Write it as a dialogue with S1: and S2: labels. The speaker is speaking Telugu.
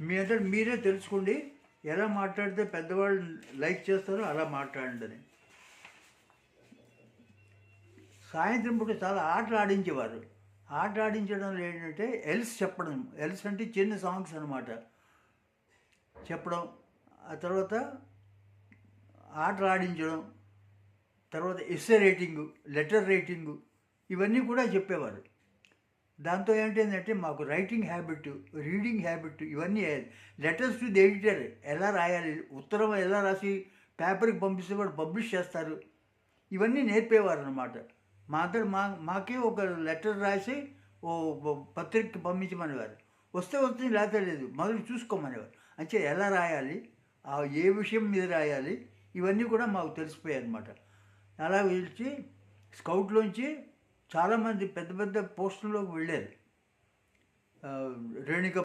S1: మీ అందరు మీరే తెలుసుకోండి. ఎలా మాట్లాడితే పెద్దవాళ్ళు లైక్ చేస్తారో అలా మాట్లాడండి అని. సాయంత్రం పూట చాలా ఆటలు ఆడించేవారు. ఆట ఆడించడంలో ఏంటంటే ఎల్స్ చెప్పడం. ఎల్స్ అంటే చిన్న సాంగ్స్ అనమాట చెప్పడం. ఆ తర్వాత ఆటలు ఆడించడం. తర్వాత ఎస్ఏ రేటింగు లెటర్ రేటింగు ఇవన్నీ కూడా చెప్పేవారు. దాంతో ఏంటంటే మాకు రైటింగ్ హ్యాబిట్ రీడింగ్ హ్యాబిట్ ఇవన్నీ లెటర్స్ టు ది ఎడిటర్ ఎలా రాయాలి? ఉత్తరం ఎలా రాసి పేపర్కి పంపిస్తే వాడు పబ్లిష్ చేస్తారు? ఇవన్నీ నేర్పేవారు అనమాట మా అందరు మా మాకే ఒక లెటర్ రాసి ఓ పత్రికకి పంపించమనేవారు. వస్తే వస్తుంది లేకపోతే లేదు మొదలు చూసుకోమనేవారు. అంటే ఎలా రాయాలి? ఏ విషయం మీద రాయాలి? ఇవన్నీ కూడా మాకు తెలిసిపోయాయి అనమాట అలా పిలిచి స్కౌట్లోంచి చాలామంది పెద్ద పెద్ద పోస్టుల్లోకి వెళ్ళారు. ఆ, రేణుక